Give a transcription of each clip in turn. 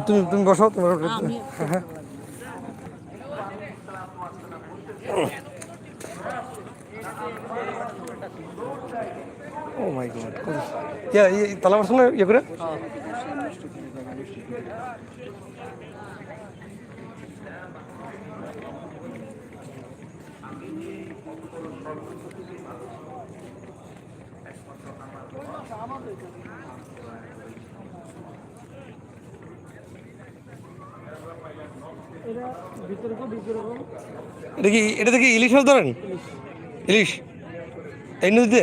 তুমি তুমি বসো তোমার হ্যাঁ হ্যাঁ ও মাই গড ইয়া তালা মারছো না ইয়ে করে? এটা কি ইলিশ ধরেন? ইলিশ। এই নদীতে?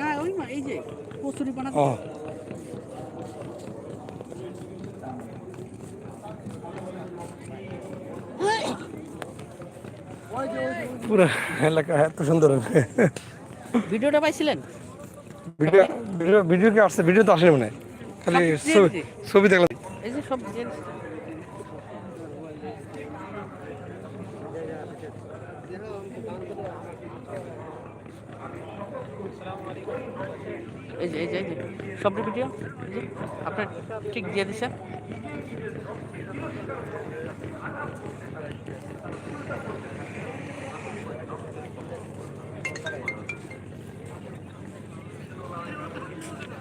না ওই না এই যে কচুরি পানা পুরো এলাকা এত সুন্দর ভিডিওটা পাইছিলেন? ভিডিও ভিডিও ভিডিও কি আসছে? ভিডিও তো আসেনি মনে। খালি। ছবি দেখলাম। এই যে সব এই যে এই যে এই যে। সব ভিডিও আপনার ঠিক দিয়ে দিছে।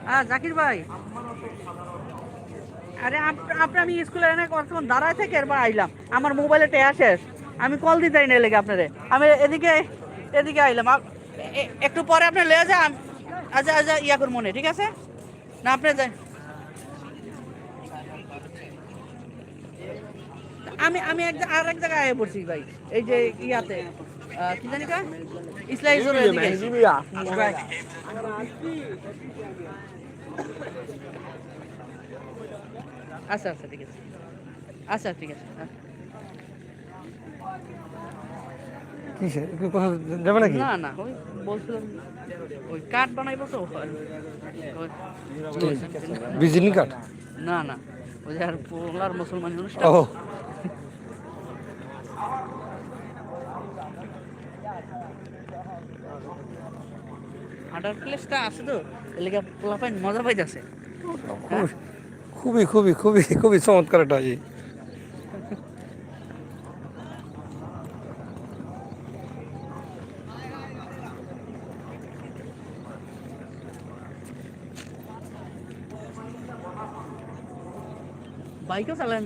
হ্যাঁ জাকির ভাই। আরে, আপ- আপনি আমি স্কুলে এনে কতক্ষণ দাঁড়ায় থেকে এরপর আইলাম। আমার মোবাইলে টেয়া শেষ। আমি কল দিতে না লেগে আপনারে। আমি এদিকে এদিকে আইলাম। একটু পরে আপনি লেগে যান। আচ্ছা আচ্ছা ইয়া করুন মনে ঠিক আছে? না আপনি যান। আমি আমি এক আর এক জায়গায় আয়ে পড়ছি ভাই এই যে ইয়াতে। কি জানি কা ইসলাই জোরের দিকে আচ্ছা আচ্ছা ঠিক আছে। আচ্ছা ঠিক আছে। আচ্ছা। কি কথা যাবে নাকি? না না ওই বলছিলাম ওই কাঠ বানাইবো তো। বিজিনি কার্ড না না ওই আর পোলার মুসলমান মানুষটা ও। হাঁটার প্লেসটা আছে তো এলাকা পোলাপাই মজা পাইতেছে। খুবই- খুবই খুবই খুবই খুবই চমৎকার একটা bike o sea, la,